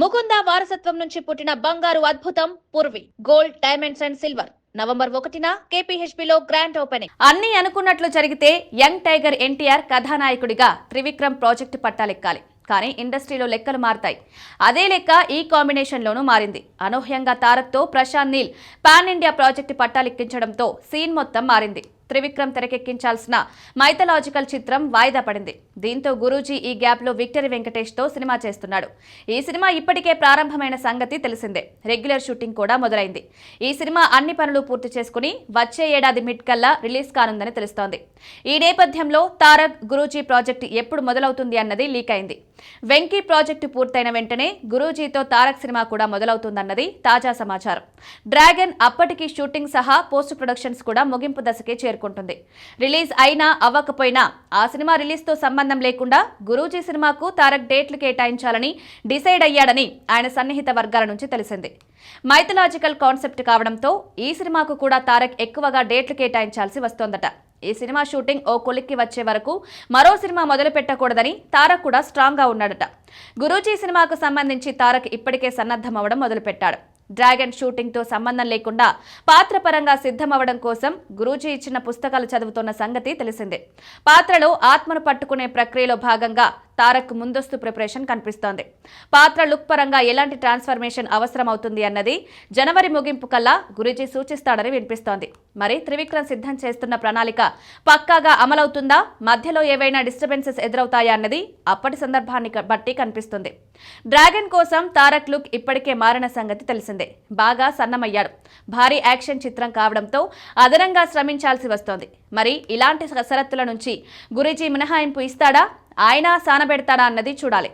ముకుంద వారసత్వం నుంచి పుట్టిన బంగారు అద్భుతం Poorvi. Gold diamonds and silver. November ఒకటిన కేపీహెచ్బిలో గ్రాండ్ ఓపెనింగ్. అన్ని అనుకున్నట్లు జరిగితే యంగ్ టైగర్ ఎన్టీఆర్ కథానాయకుడిగా త్రివిక్రమ్ ప్రాజెక్టు పట్టాలెక్కాలి. కానీ ఇండస్ట్రీలో లెక్కలు మారతాయి. అదే లెక్క ఈ కాంబినేషన్లోనూ మారింది. అనూహ్యంగా తారక్తో Prashanth Neel pan India project పట్టాలెక్కించడంతో scene మొత్తం మారింది. త్రివిక్రమ్ తెరకెక్కించాల్సిన మైథలాజికల్ చిత్రం వాయిదా పడింది. దీంతో గురూజీ ఈ గ్యాప్లో విక్టరీ వెంకటేష్తో సినిమా చేస్తున్నాడు. ఈ సినిమా ఇప్పటికే ప్రారంభమైన సంగతి తెలిసిందే. రెగ్యులర్ షూటింగ్ కూడా మొదలైంది. ఈ సినిమా అన్ని పనులు పూర్తి చేసుకుని వచ్చే ఏడాది మిడ్ కల్లా రిలీజ్ కానుందని తెలుస్తోంది. ఈ నేపథ్యంలో తారక్ గురూజీ ప్రాజెక్టు ఎప్పుడు మొదలవుతుంది అన్నది లీక్ అయింది. వెంకీ ప్రాజెక్టు పూర్తయిన వెంటనే గురూజీతో తారక్ సినిమా కూడా మొదలవుతుందన్నది తాజా సమాచారం. డ్రాగన్ అప్పటికి షూటింగ్ సహా పోస్ట్ ప్రొడక్షన్స్ కూడా ముగింపు దశకే చేరుకుంటుంది. రిలీజ్ అయినా అవ్వకపోయినా ఆ సినిమా రిలీజ్తో సంబంధం లేకుండా గురూజీ సినిమాకు తారక్ డేట్లు కేటాయించాలని డిసైడ్ అయ్యాడని ఆయన సన్నిహిత వర్గాల నుంచి తెలిసింది. మైథలాజికల్ కాన్సెప్ట్ కావడంతో ఈ సినిమాకు కూడా తారక్ ఎక్కువగా డేట్లు కేటాయించాల్సి వస్తోందట. ఈ సినిమా షూటింగ్ ఓ కొలిక్కి వచ్చే వరకు మరో సినిమా మొదలు పెట్టకూడదని తారక్ కూడా స్ట్రాంగ్గా ఉన్నాడట. గురూజీ సినిమాకు సంబంధించి తారక్ ఇప్పటికే సన్నద్ధం మొదలుపెట్టాడు. డ్రాగన్ షూటింగ్తో సంబంధం లేకుండా పాత్ర పరంగా సిద్ధమవ్వడం కోసం గురూజీ ఇచ్చిన పుస్తకాలు చదువుతున్న సంగతి తెలిసిందే. పాత్రలో ఆత్మను పట్టుకునే ప్రక్రియలో భాగంగా తారక్ ముందస్తు ప్రిపరేషన్ కనిపిస్తోంది. పాత్ర లుక్ పరంగా ఎలాంటి ట్రాన్స్ఫర్మేషన్ అవసరం అవుతుంది అన్నది జనవరి ముగింపు కల్లా గురూజీ సూచిస్తాడని వినిపిస్తోంది. మరి త్రివిక్రమ్ సిద్ధం చేస్తున్న ప్రణాళిక పక్కాగా అమలవుతుందా? మధ్యలో ఏవైనా డిస్టర్బెన్సెస్ ఎదురవుతాయా అన్నది అప్పటి సందర్భాన్ని బట్టి కనిపిస్తుంది. డ్రాగన్ కోసం తారక్ లుక్ ఇప్పటికే మారిన సంగతి తెలిసిందే. బాగా సన్నమయ్యాడు. భారీ యాక్షన్ చిత్రం కావడంతో అదనంగా శ్రమించాల్సి వస్తోంది. మరి ఇలాంటి కసరత్తుల నుంచి గురూజీ మినహాయింపు ఇస్తాడా? ఆయన సానబెడతాడా అన్నది చూడాలి.